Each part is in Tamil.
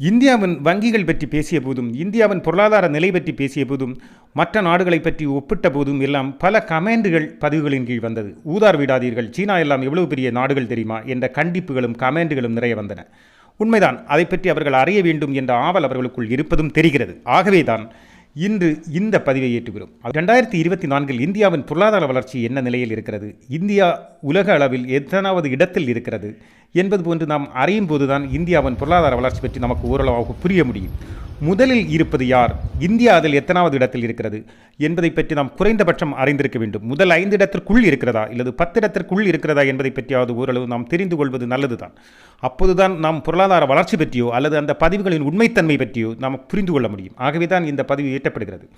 இந்தியாவின் வங்கிகள் பற்றி பேசிய போதும் இந்தியாவின் பொருளாதார நிலை பற்றி பேசிய போதும் மற்ற நாடுகளை பற்றி ஒப்பிட்ட போதும் எல்லாம் பல கமெண்டுகள் பதிவுகளின் கீழ் வந்தது. ஊதார் விடாதீர்கள் சீனா எல்லாம் எவ்வளவு பெரிய நாடுகள் தெரியுமா என்ற கண்டிப்புகளும் கமெண்டுகளும் நிறைய வந்தன. உண்மைதான் அதை பற்றி அவர்கள் அறிய வேண்டும் என்ற ஆவல் அவர்களுக்குள் இருப்பதும் தெரிகிறது. ஆகவேதான் இன்று இந்த பதிவை ஏற்றுகிறோம். ரெண்டாயிரத்தி இருபத்தி நான்கில் இந்தியாவின் பொருளாதார வளர்ச்சி என்ன நிலையில் இருக்கிறது? இந்தியா உலக அளவில் எத்தனாவது இடத்தில் இருக்கிறது? என்பது போன்று நாம் அறியும் போதுதான் இந்தியாவின் பொருளாதார வளர்ச்சி பற்றி நமக்கு ஓரளவாக புரிய முடியும். முதலில் இருப்பது யார்? இந்தியா அதில் எத்தனாவது இடத்தில் இருக்கிறது? என்பதை பற்றி நாம் குறைந்தபட்சம் அறிந்திருக்க வேண்டும். முதல் ஐந்து இடத்திற்குள் இருக்கிறதா? இல்லது பத்து இடத்திற்குள் இருக்கிறதா என்பதை பற்றியாவது ஓரளவு நாம் தெரிந்து கொள்வது நல்லதுதான். அப்போதுதான் நாம் பொருளாதார வளர்ச்சி பற்றியோ அல்லது அந்த பதிவுகளின் உண்மைத்தன்மை பற்றியோ நாம் புரிந்து கொள்ள முடியும். ஆகவே தான் இந்த பதிவு இயற்றப்படுகிறது.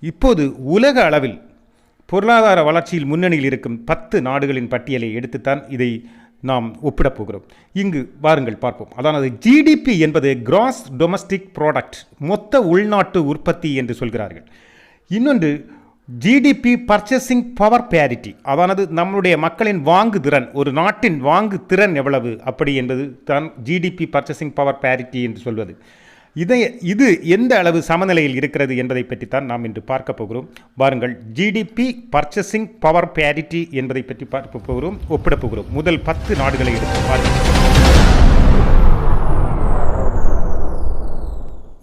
இப்போது உலக அளவில் பொருளாதார வளர்ச்சியில் முன்னணியில் இருக்கும் பத்து நாடுகளின் பட்டியலை எடுத்துத்தான் இதை நாம் ஒப்பிடப் போகிறோம் இங்கு வாருங்கள் பார்ப்போம். அதானது ஜிடிபி என்பது கிராஸ் டொமஸ்டிக் ப்ராடக்ட் மொத்த உள்நாட்டு உற்பத்தி என்று சொல்கிறார்கள். இன்னொன்று ஜிடிபி பர்ச்சேசிங் பவர் பேரிட்டி அதானது நம்முடைய மக்களின் வாங்கு திறன் ஒரு நாட்டின் வாங்கு திறன் எவ்வளவு அப்படி என்பது தான் ஜிடிபி பர்ச்சேசிங் பவர் பேரிட்டி என்று சொல்வது. இதை இது எந்த அளவு சமநிலையில் இருக்கிறது என்பதை பற்றித்தான் நாம் இன்று பார்க்க போகிறோம். வாருங்கள் ஜிடிபி பர்ச்சேசிங் பவர் பேரிட்டி என்பதை பற்றி பார்க்க போகிறோம் ஒப்பிடப் போகிறோம். முதல் பத்து நாடுகளை எடுத்து பார்க்க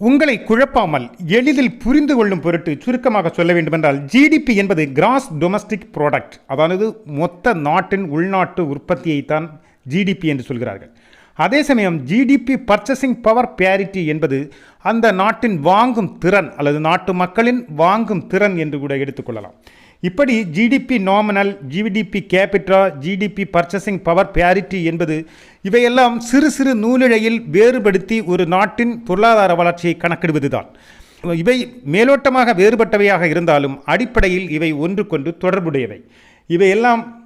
உங்களை குழப்பாமல் எளிதில் புரிந்து கொள்ளும் பொருட்டு சுருக்கமாக சொல்ல வேண்டுமென்றால் ஜிடிபி என்பது கிராஸ் டொமஸ்டிக் ப்ராடக்ட் அதாவது மொத்த நாட்டின் உள்நாட்டு உற்பத்தியைத்தான் ஜிடிபி என்று சொல்கிறார்கள். அதே சமயம் ஜிடிபி பர்ச்சேசிங் பவர் பேரிட்டி என்பது அந்த நாட்டின் வாங்கும் திறன் அல்லது நாட்டு மக்களின் வாங்கும் திறன் என்று கூட எடுத்துக்கொள்ளலாம். இப்படி GDP nominal GDP capita GDP purchasing power parity என்பது இவையெல்லாம் சிறு சிறு நூலிழையில் வேறுபடுத்தி ஒரு நாட்டின் பொருளாதார வளர்ச்சியை கணக்கிடுவதுதான். இவை மேலோட்டமாக வேறுபட்டவையாக இருந்தாலும் அடிப்படையில் இவை ஒன்றுக்கொன்று தொடர்புடையவை. இவையெல்லாம்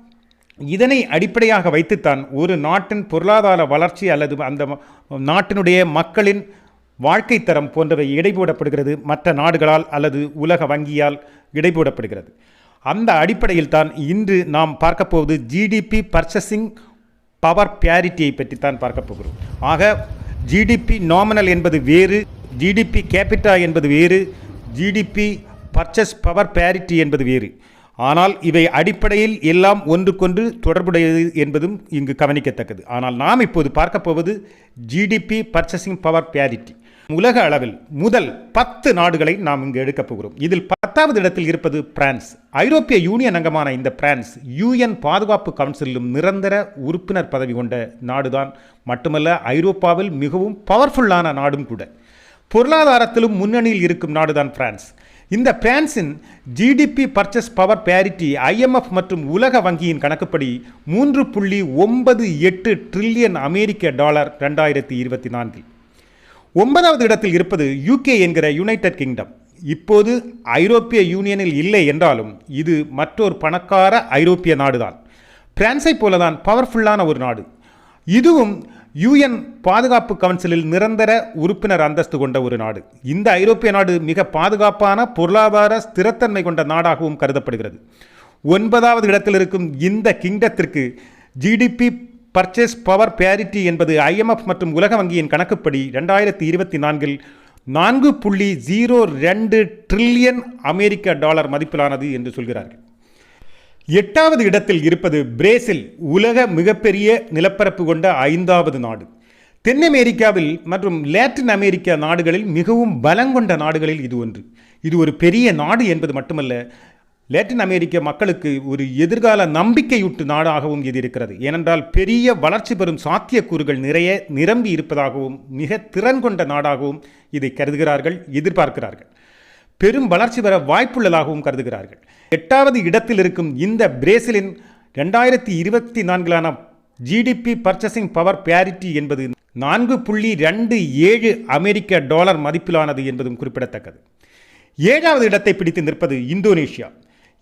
இதனை அடிப்படையாக வைத்துத்தான் ஒரு நாட்டின் பொருளாதார வளர்ச்சி அல்லது அந்த நாட்டினுடைய மக்களின் வாழ்க்கை தரம் போன்றவை இடைபோடப்படுகிறது. மற்ற நாடுகளால் அல்லது உலக வங்கியால் இடைபோடப்படுகிறது. அந்த அடிப்படையில் தான் இன்று நாம் பார்க்க போவது ஜிடிபி பர்ச்சசிங் பவர் பாரிட்டியைப் பற்றி தான் பார்க்க போகிறோம். ஆக ஜிடிபி நாமினல் என்பது வேறு ஜிடிபி கேபிட்டா என்பது வேறு ஜிடிபி பர்ச்சஸ் பவர் பேரிட்டி என்பது வேறு. ஆனால் இவை அடிப்படையில் எல்லாம் ஒன்றுக்கொன்று தொடர்புடையது என்பதும் இங்கு கவனிக்கத்தக்கது. ஆனால் நாம் இப்போது பார்க்க போவது ஜிடிபி பர்ச்சேசிங் பவர் பேரிட்டி உலக அளவில் முதல் பத்து நாடுகளை நாம் இங்கு எடுக்கப் போகிறோம். இதில் பத்தாவது இடத்தில் இருப்பது பிரான்ஸ். ஐரோப்பிய யூனியன் அங்கமான இந்த பிரான்ஸ் யூஎன் பாதுகாப்பு கவுன்சிலும் நிரந்தர உறுப்பினர் பதவி கொண்ட நாடுதான். மட்டுமல்ல ஐரோப்பாவில் மிகவும் பவர்ஃபுல்லான நாடும் கூட. பொருளாதாரத்திலும் முன்னணியில் இருக்கும் நாடுதான் பிரான்ஸ். இந்த பிரான்சின் GDP purchase power parity IMF மற்றும் உலக வங்கியின் கணக்குப்படி மூன்று புள்ளி ஒன்பது எட்டு ட்ரில்லியன் அமெரிக்க டாலர் ரெண்டாயிரத்தி இருபத்தி நான்கில். ஒன்பதாவது இடத்தில் இருப்பது யூகே என்கிற யுனைடெட் கிங்டம் இப்போது ஐரோப்பிய யூனியனில் இல்லை என்றாலும் இது மற்றொரு பணக்கார ஐரோப்பிய நாடுதான். பிரான்ஸை போலதான் பவர்ஃபுல்லான ஒரு நாடு. இதுவும் யுஎன் பாதுகாப்பு கவுன்சிலில் நிரந்தர உறுப்பினர் அந்தஸ்து கொண்ட ஒரு நாடு. இந்த ஐரோப்பிய நாடு மிக பாதுகாப்பான பொருளாதார ஸ்திரத்தன்மை கொண்ட நாடாகவும் கருதப்படுகிறது. ஒன்பதாவது இடத்தில் இருக்கும் இந்த கிங்டத்திற்கு ஜிடிபி பர்ச்சேஸ் பவர் பேரிட்டி என்பது ஐஎம்எஃப் மற்றும் உலக வங்கியின் கணக்குப்படி ரெண்டாயிரத்தி இருபத்தி நான்கில் நான்கு புள்ளி ஜீரோ ரெண்டு ட்ரில்லியன் அமெரிக்க டாலர் மதிப்பிலானது என்று சொல்கிறார்கள். எட்டாவது இடத்தில் இருப்பது பிரேசில் உலக மிகப்பெரிய நிலப்பரப்பு கொண்ட ஐந்தாவது நாடு. தென் அமெரிக்காவில் மற்றும் லேட்டின் அமெரிக்க நாடுகளில் மிகவும் பலங்கொண்ட நாடுகளில் இது ஒன்று. இது ஒரு பெரிய நாடு என்பது மட்டுமல்ல லேட்டின் அமெரிக்க மக்களுக்கு ஒரு எதிர்கால நம்பிக்கையூட்டு நாடாகவும் இது இருக்கிறது. ஏனென்றால் பெரிய வளர்ச்சி பெறும் சாத்தியக்கூறுகள் நிறைய நிரம்பி இருப்பதாகவும் மிக திறன் கொண்ட நாடாகவும் இதை கருதுகிறார்கள் எதிர்பார்க்கிறார்கள். பெரும் வளர்ச்சி பெற வாய்ப்புள்ளதாகவும் கருதுகிறார்கள். எட்டாவது இடத்தில் இருக்கும் இந்த பிரேசிலின் ரெண்டாயிரத்தி இருபத்தி நான்கிலான ஜிடிபி பர்ச்சேசிங் பவர் பேரிட்டி என்பது நான்கு புள்ளி ரெண்டு ஏழு அமெரிக்க டாலர் மதிப்பிலானது என்பதும் குறிப்பிடத்தக்கது. ஏழாவது இடத்தை பிடித்து நிற்பது இந்தோனேஷியா.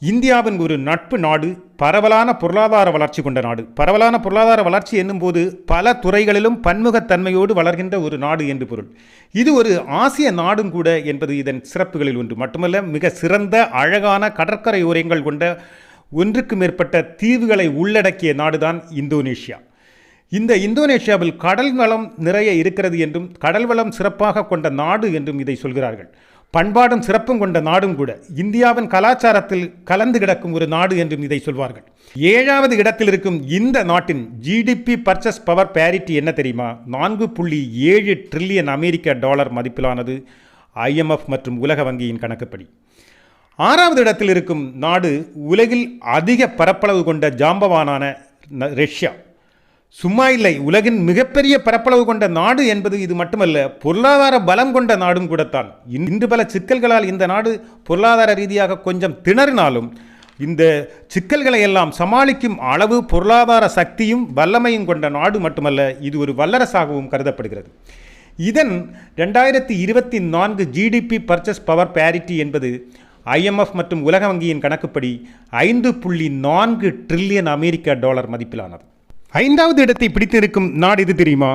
இந்தியாவின் ஒரு நட்பு நாடு பரவலான பொருளாதார வளர்ச்சி கொண்ட நாடு. பரவலான பொருளாதார வளர்ச்சி என்னும்போது பல துறைகளிலும் பன்முகத்தன்மையோடு வளர்கின்ற ஒரு நாடு என்று பொருள். இது ஒரு ஆசிய நாடும் கூட என்பது இதன் சிறப்புகளில் ஒன்று. மட்டுமல்ல மிக சிறந்த அழகான கடற்கரை ஓரங்கள் கொண்ட ஒன்றுக்கு மேற்பட்ட தீவுகளை உள்ளடக்கிய நாடுதான் இந்தோனேஷியா. இந்த இந்தோனேஷியாவில் கடல் வளம் நிறைய இருக்கிறது என்றும் கடல் வளம் சிறப்பாக கொண்ட நாடு என்றும் இதை சொல்கிறார்கள். பண்பாடும் சிறப்பும் கொண்ட நாடும் கூட இந்தியாவின் கலாச்சாரத்தில் கலந்து கிடக்கும் ஒரு நாடு என்றும் இதை சொல்வார்கள். ஏழாவது இடத்தில் இருக்கும் இந்த நாட்டின் ஜிடிபி பர்ச்சஸ் பவர் பேரிட்டி என்ன தெரியுமா? நான்கு புள்ளி ஏழு ட்ரில்லியன் அமெரிக்க டாலர் மதிப்பிலானது ஐஎம்எஃப் மற்றும் உலக வங்கியின் கணக்குப்படி. ஆறாவது இடத்தில் இருக்கும் நாடு உலகில் அதிக பரப்பளவு கொண்ட ஜாம்பவானான ரஷ்யா. சும்மா இல்லை. உலகின் மிகப்பெரிய பரப்பளவு கொண்ட நாடு என்பது இது மட்டுமல்ல பொருளாதார பலம் கொண்ட நாடும் கூடத்தான். இன்று பல சிக்கல்களால் இந்த நாடு பொருளாதார ரீதியாக கொஞ்சம் திணறினாலும் இந்த சிக்கல்களை எல்லாம் சமாளிக்கும் அளவு பொருளாதார சக்தியும் வல்லமையும் கொண்ட நாடு மட்டுமல்ல இது ஒரு வல்லரசாகவும் கருதப்படுகிறது. இதன் ரெண்டாயிரத்தி இருபத்தி நான்கு ஜிடிபி பர்ச்சஸ் பவர் பேரிட்டி என்பது ஐஎம்எஃப் மற்றும் உலக வங்கியின் கணக்குப்படி ஐந்து புள்ளி நான்கு ட்ரில்லியன் அமெரிக்க டாலர் மதிப்பிலானது. ஐந்தாவது இடத்தை பிடித்திருக்கும் நாடு இது தெரியுமா?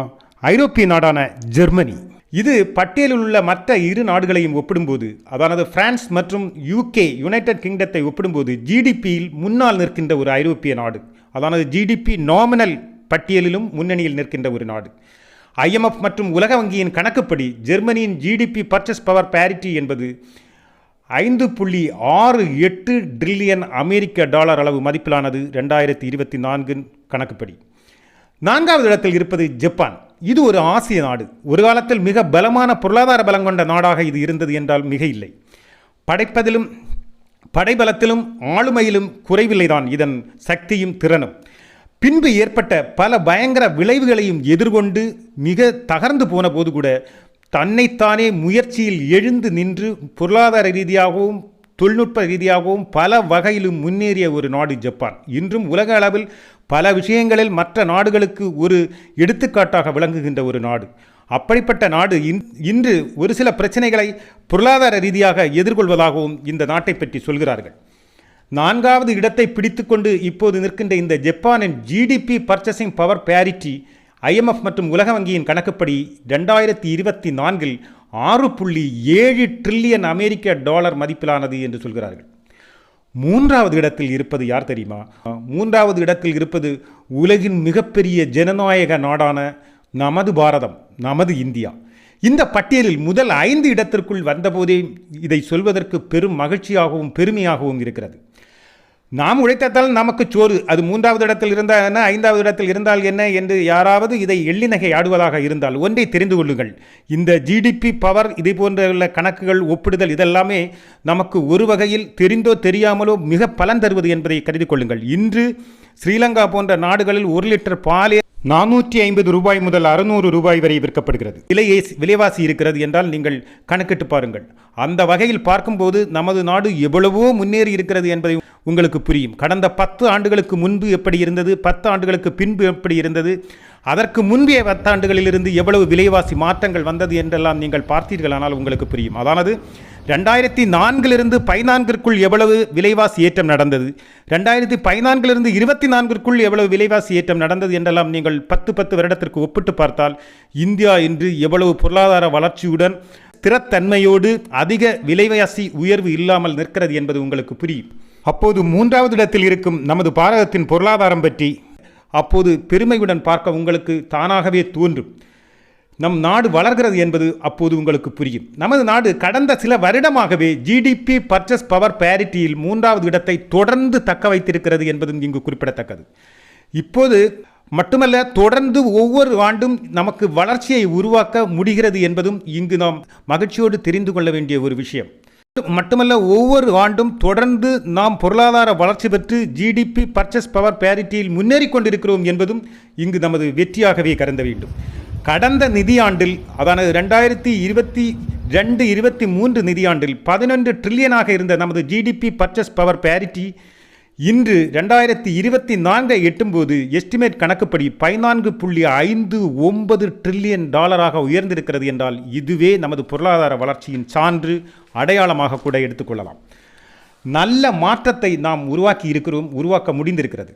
ஐரோப்பிய நாடான ஜெர்மனி. இது பட்டியலில் உள்ள மற்ற இரு நாடுகளையும் ஒப்பிடும்போது அதானது பிரான்ஸ் மற்றும் யூகே யுனைடெட் கிங்டத்தை ஒப்பிடும்போது ஜிடிபியில் முன்னால் நிற்கின்ற ஒரு ஐரோப்பிய நாடு. அதானது ஜிடிபி நாமினல் பட்டியலிலும் முன்னணியில் நிற்கின்ற ஒரு நாடு. ஐஎம்எஃப் மற்றும் உலக வங்கியின் கணக்குப்படி ஜெர்மனியின் ஜிடிபி பர்ச்சேஸ் பவர் பேரிட்டி என்பது ஐந்து புள்ளி ஆறு எட்டு ட்ரில்லியன் அமெரிக்க டாலர் அளவு மதிப்பிலானது ரெண்டாயிரத்தி இருபத்தி நான்கு கணக்குப்படி. நான்காவது இடத்தில் இருப்பது ஜப்பான். இது ஒரு ஆசிய நாடு. ஒரு காலத்தில் மிக பலமான பொருளாதார பலம் கொண்ட நாடாக இது இருந்தது என்றால் மிக இல்லை. படைப்பதிலும் படைபலத்திலும் ஆளுமையிலும் குறைவில்லைதான் இதன் சக்தியும் திறனும். பின்பு ஏற்பட்ட பல பயங்கர விளைவுகளையும் எதிர்கொண்டு மிக தகர்ந்து போன போது கூட தன்னைத்தானே முயற்சியில் எழுந்து நின்று பொருளாதார ரீதியாகவும் தொழில்நுட்ப ரீதியாகவும் பல வகையிலும் முன்னேறிய ஒரு நாடு ஜப்பான். இன்றும் உலக அளவில் பல விஷயங்களில் மற்ற நாடுகளுக்கு ஒரு எடுத்துக்காட்டாக விளங்குகின்ற ஒரு நாடு. அப்படிப்பட்ட நாடு இன்- இன்று ஒரு சில பிரச்சனைகளை பொருளாதார ரீதியாக எதிர்கொள்வதாகவும் இந்த நாட்டை பற்றி சொல்கிறார்கள். நான்காவது இடத்தை பிடித்துக்கொண்டு இப்போது நிற்கின்ற இந்த ஜப்பானின் GDP purchasing power parity IMF மற்றும் உலக வங்கியின் கணக்குப்படி ரெண்டாயிரத்தி இருபத்தி நான்கில் ஆறு புள்ளி ஏழு ட்ரில்லியன் அமெரிக்க டாலர் மதிப்பிலானது என்று சொல்கிறார்கள். மூன்றாவது இடத்தில் இருப்பது யார் தெரியுமா? மூன்றாவது இடத்தில் இருப்பது உலகின் மிகப்பெரிய ஜனநாயக நாடான நமது பாரதம் நமது இந்தியா. இந்த பட்டியலில் முதல் ஐந்து இடத்திற்குள் வந்தபோதே இதை சொல்வதற்கு பெரும் மகிழ்ச்சியாகவும் பெருமையாகவும் இருக்கிறது. நாம் உழைத்ததால் நமக்கு சோறு. அது மூன்றாவது இடத்தில் இருந்தால் என்ன ஐந்தாவது இடத்தில் இருந்தால் என்ன என்று யாராவது இதை எள்ளிநகை ஆடுவதாக இருந்தால் ஒன்றை தெரிந்து கொள்ளுங்கள். இந்த ஜிடிபி பவர் இதே போன்ற உள்ள கணக்குகள் ஒப்பிடுதல் இதெல்லாமே நமக்கு ஒரு வகையில் தெரிந்தோ தெரியாமலோ மிக பலன் தருவது என்பதை கருதி கொள்ளுங்கள். இன்று ஸ்ரீலங்கா போன்ற நாடுகளில் ஒரு லிட்டர் பாலே நானூற்றி ஐம்பது ரூபாய் முதல் அறுநூறு ரூபாய் வரை விற்கப்படுகிறது. விலையே விலைவாசி இருக்கிறது என்றால் நீங்கள் கணக்கிட்டு பாருங்கள். அந்த வகையில் பார்க்கும்போது நமது நாடு எவ்வளவோ முன்னேறி இருக்கிறது என்பதை உங்களுக்கு புரியும். கடந்த பத்து ஆண்டுகளுக்கு முன்பு எப்படி இருந்தது பத்து ஆண்டுகளுக்கு பின்பு எப்படி இருந்தது அதற்கு முந்தைய பத்தாண்டுகளிலிருந்து எவ்வளவு விலைவாசி மாற்றங்கள் வந்தது என்றெல்லாம் நீங்கள் பார்த்தீர்களானால் உங்களுக்கு புரியும். அதானது ரெண்டாயிரத்தி நான்கிலிருந்து பதினான்கிற்குள் எவ்வளவு விலைவாசி ஏற்றம் நடந்தது? ரெண்டாயிரத்தி பதினான்கிலிருந்து இருபத்தி நான்கிற்குள் எவ்வளவு விலைவாசி ஏற்றம் நடந்தது என்றெல்லாம் நீங்கள் பத்து பத்து வருடத்திற்கு ஒப்பிட்டு பார்த்தால் இந்தியா இன்று எவ்வளவு பொருளாதார வளர்ச்சியுடன் ஸ்திரத்தன்மையோடு அதிக விலைவாசி உயர்வு இல்லாமல் நிற்கிறது என்பது உங்களுக்கு புரியும். அப்போது மூன்றாவது இடத்தில் இருக்கும் நமது பாரதத்தின் பொருளாதாரம் பற்றி அப்போது பெருமையுடன் பார்க்க உங்களுக்கு தானாகவே தோன்றும். நம் நாடு வளர்கிறது என்பது அப்போது உங்களுக்கு புரியும். நமது நாடு கடந்த சில வருடமாகவே ஜிடிபி பர்ச்சஸ் பவர் பேரிட்டியில் மூன்றாவது இடத்தை தொடர்ந்து தக்க வைத்திருக்கிறது என்பதும் இங்கு குறிப்பிடத்தக்கது. இப்போது மட்டுமல்ல தொடர்ந்து ஒவ்வொரு ஆண்டும் நமக்கு வளர்ச்சியை உருவாக்க முடிகிறது என்பதும் இங்கு நாம் மகிழ்ச்சியோடு தெரிந்து கொள்ள வேண்டிய ஒரு விஷயம். மட்டுமல்ல ஒவ்வொரு ஆண்டும் தொடர்ந்து நாம் பொருளாதார வளர்ச்சி பெற்று ஜிடிபி பர்ச்சேஸ் பவர் பேரிட்டியில் முன்னேறி கொண்டிருக்கிறோம் என்பதும் இங்கு நமது வெற்றியாகவே கருத வேண்டும். கடந்த நிதியாண்டில் அதானது ரெண்டாயிரத்தி இருபத்தி ரெண்டு இருபத்தி மூன்று நிதியாண்டில் பதினொன்று ட்ரில்லியனாக இருந்த நமது ஜிடிபி பர்ச்சேஸ் பவர் பேரிட்டி இன்று ரெண்டாயிரத்தி இருபத்தி நான்கை எட்டும்போது எஸ்டிமேட் கணக்குப்படி பதினான்கு புள்ளி ஐந்து ஒன்பது ட்ரில்லியன் டாலராக உயர்ந்திருக்கிறது என்றால் இதுவே நமது பொருளாதார வளர்ச்சியின் சான்று அடையாளமாக கூட எடுத்துக்கொள்ளலாம். நல்ல மாற்றத்தை நாம் உருவாக்கி இருக்கிறோம் உருவாக்க முடிந்திருக்கிறது.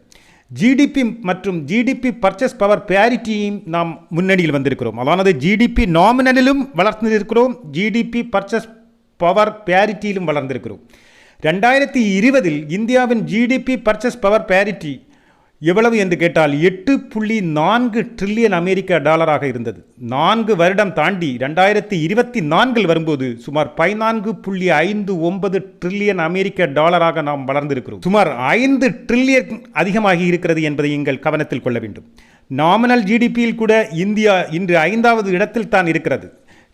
ஜிடிபி மற்றும் ஜிடிபி பர்ச்சேஸ் பவர் பேரிட்டியும் நாம் முன்னணியில் வந்திருக்கிறோம். அதானது ஜிடிபி நாமினலிலும் வளர்ந்திருக்கிறோம் ஜிடிபி பர்ச்சேஸ் பவர் பேரிட்டியிலும் வளர்ந்திருக்கிறோம். ரெண்டாயிரத்தி இருபதில் இந்தியாவின் ஜிடிபி பர்ச்சேஸ் பவர் பேரிட்டி எவ்வளவு என்று கேட்டால் எட்டு புள்ளி நான்கு ட்ரில்லியன் அமெரிக்க டாலராக இருந்தது. நான்கு வருடம் தாண்டி ரெண்டாயிரத்தி இருபத்தி நான்கில் வரும்போது சுமார் பதினான்கு புள்ளி ஐந்து ஒன்பது ட்ரில்லியன் அமெரிக்க டாலராக நாம் வளர்ந்திருக்கிறோம். சுமார் ஐந்து ட்ரில்லியன் அதிகமாகி இருக்கிறது என்பதை நீங்கள் கவனத்தில் கொள்ள வேண்டும். நாமினல் ஜிடிபியில் கூட இந்தியா இன்று ஐந்தாவது இடத்தில் தான் இருக்கிறது.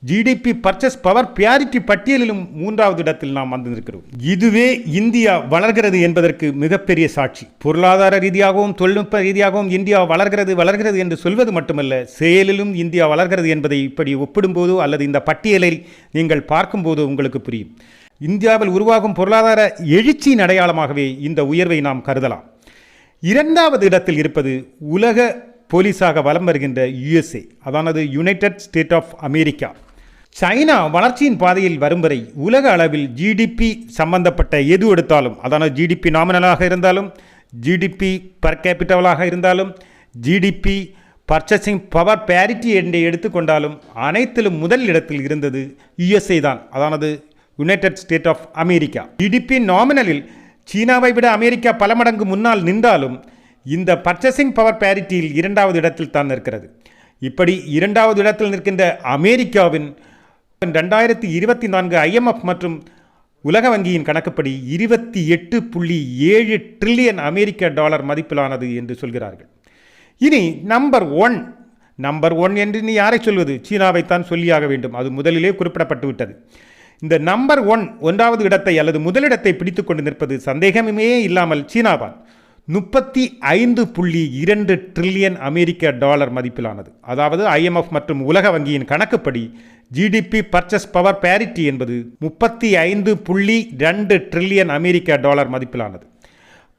ஜிடிபி பர்ச்சேஸ் பவர் பியாரிட்டி பட்டியலிலும் மூன்றாவது இடத்தில் நாம் வந்திருக்கிறோம். இதுவே இந்தியா வளர்கிறது என்பதற்கு மிகப்பெரிய சாட்சி. பொருளாதார ரீதியாகவும் தொழில்நுட்ப ரீதியாகவும் இந்தியா வளர்கிறது வளர்கிறது என்று சொல்வது மட்டுமல்ல செயலிலும் இந்தியா வளர்கிறது என்பதை இப்படி ஒப்பிடும்போதோ அல்லது இந்த பட்டியலை நீங்கள் பார்க்கும்போதோ உங்களுக்கு புரியும். இந்தியாவில் உருவாகும் பொருளாதார எழுச்சியின் அடையாளமாகவே இந்த உயர்வை நாம் கருதலாம். இரண்டாவது இடத்தில் இருப்பது உலக போலீஸாக வலம் வருகின்ற USA அதானது United State of America China வளர்ச்சியின் பாதையில் வரும் வரை உலக அளவில் ஜிடிபி சம்பந்தப்பட்ட எது எடுத்தாலும் அதான ஜிடிபி நாமினலாக இருந்தாலும் ஜிடிபி பர் கேபிட்டலாக இருந்தாலும் ஜிடிபி பர்ச்சேசிங் பவர் பேரிட்டி என்று எடுத்துக்கொண்டாலும் அனைத்திலும் முதல் இடத்தில் இருந்தது யுஎஸ்ஏ தான். அதானது United State of America GDP நாமினலில் சீனாவை விட அமெரிக்கா பல மடங்கு முன்னால் நின்றாலும் இந்த பர்ச்சேசிங் பவர் பேரிட்டியில் இரண்டாவது இடத்தில் தான் நிற்கிறது. இப்படி இரண்டாவது இடத்தில் நிற்கின்ற அமெரிக்காவின் ரெண்டாயிரத்தி இருபத்தி நான்கு ஐஎம்எஃப் மற்றும் உலக வங்கியின் கணக்குப்படி இருபத்தி எட்டு புள்ளி ஏழு ட்ரில்லியன் அமெரிக்க டாலர் மதிப்பிலானது என்று சொல்கிறார்கள். இனி நம்பர் ஒன் நம்பர் ஒன் என்று நீ யாரை சொல்வது? சீனாவைத்தான் சொல்லியாக வேண்டும். அது முதலிலே குறிப்பிடப்பட்டு விட்டது. இந்த நம்பர் ஒன் ஒன்றாவது இடத்தை அல்லது முதலிடத்தை பிடித்து கொண்டு நிற்பது சந்தேகமே இல்லாமல் சீனாதான் முப்பத்தி ஐந்து புள்ளி இரண்டு ட்ரில்லியன் அமெரிக்க டாலர் மதிப்பிலானது. அதாவது ஐஎம்எஃப் மற்றும் உலக வங்கியின் கணக்குப்படி ஜிடிபி பர்ச்சஸ் பவர் பேரிட்டி என்பது முப்பத்தி ஐந்து புள்ளி ரெண்டு ட்ரில்லியன் அமெரிக்க டாலர் மதிப்பிலானது.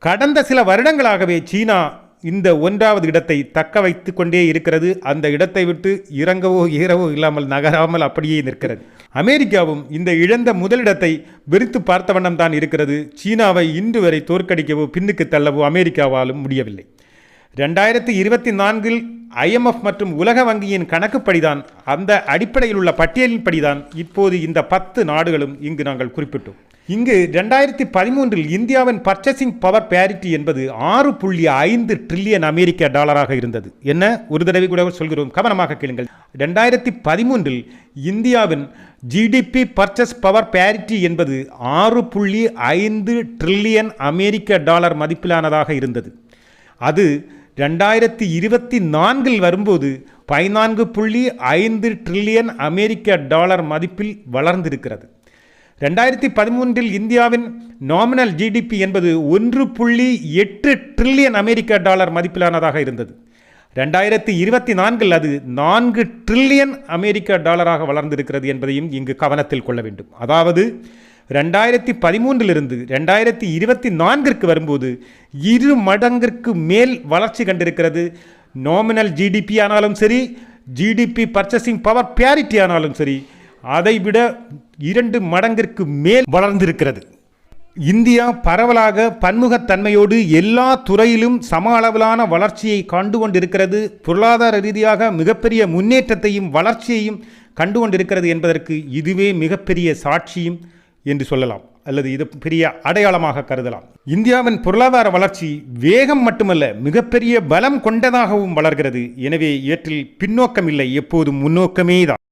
கடந்த சில வருடங்களாகவே சீனா இந்த ஒன்றாவது இடத்தை தக்க வைத்து கொண்டே இருக்கிறது. அந்த இடத்தை விட்டு இறங்கவோ ஏறவோ இல்லாமல் நகராமல் அப்படியே நிற்கிறது. அமெரிக்காவும் இந்த இழந்த முதலிடத்தை வெறித்து பார்த்த வண்ணம் தான் இருக்கிறது. சீனாவை இன்று வரை தோற்கடிக்கவோ பின்னுக்கு தள்ளவோ அமெரிக்காவாலும் முடியவில்லை. ரெண்டாயிரத்தி இருபத்தி நான்கில் ஐஎம்எஃப் மற்றும் உலக வங்கியின் கணக்குப்படிதான் அந்த அடிப்படையில் உள்ள பட்டியலின்படிதான் இப்போது இந்த பத்து நாடுகளும் இங்கு நாங்கள் குறிப்பிட்டோம். இங்கு ரெண்டாயிரத்தி பதிமூன்றில் இந்தியாவின் பர்ச்சேசிங் பவர் பேரிட்டி என்பது ஆறு புள்ளி ஐந்து ட்ரில்லியன் அமெரிக்க டாலராக இருந்தது. என்ன? ஒரு தடவை கூட சொல்கிறோம். கவனமாக கேளுங்கள். ரெண்டாயிரத்தி பதிமூன்றில் இந்தியாவின் ஜிடிபி பர்ச்சேஸ் பவர் பேரிட்டி என்பது ஆறு புள்ளி ஐந்து ட்ரில்லியன் அமெரிக்க டாலர் மதிப்பிலானதாக இருந்தது. அது ரெண்டாயிரத்தி இருபத்தி நான்கில் வரும்போது பதினான்கு புள்ளி ஐந்து ட்ரில்லியன் அமெரிக்க டாலர் மதிப்பில் வளர்ந்திருக்கிறது. ரெண்டாயிரத்தி பதிமூன்றில் இந்தியாவின் நாமினல் ஜிடிபி என்பது ஒன்று புள்ளி எட்டு ட்ரில்லியன் அமெரிக்க டாலர் மதிப்பிலானதாக இருந்தது. ரெண்டாயிரத்தி இருபத்தி நான்கில் அது நான்கு ட்ரில்லியன் அமெரிக்க டாலராக வளர்ந்திருக்கிறது என்பதையும் இங்கு கவனத்தில் கொள்ள வேண்டும். அதாவது ரெண்டாயிரத்தி பதிமூன்றிலிருந்து ரெண்டாயிரத்தி இருபத்தி நான்கிற்கு வரும்போது இரு மடங்கிற்கு மேல் வளர்ச்சி கண்டிருக்கிறது. நாமினல் ஜிடிபி ஆனாலும் சரி ஜிடிபி பர்ச்சேசிங் பவர் பியாரிட்டி ஆனாலும் சரி அதைவிட இரண்டு மடங்கிற்கு மேல் வளர்ந்திருக்கிறது. இந்தியா பரவலாக பன்முகத்தன்மையோடு எல்லா துறையிலும் சம அளவிலான வளர்ச்சியை கண்டு கொண்டிருக்கிறது பொருளாதார ரீதியாக மிகப்பெரிய முன்னேற்றத்தையும் வளர்ச்சியையும் கண்டு கொண்டிருக்கிறது என்பதற்கு இதுவே மிகப்பெரிய சாட்சியும் என்று சொல்லலாம். அல்லது இது பெரிய அடையாளமாக கருதலாம். இந்தியாவின் பொருளாதார வளர்ச்சி வேகம் மட்டுமல்ல மிகப்பெரிய பலம் கொண்டதாகவும் வளர்கிறது. எனவே இவற்றில் பின்னோக்கம் இல்லை எப்போதும் முன்னோக்கமே தான்.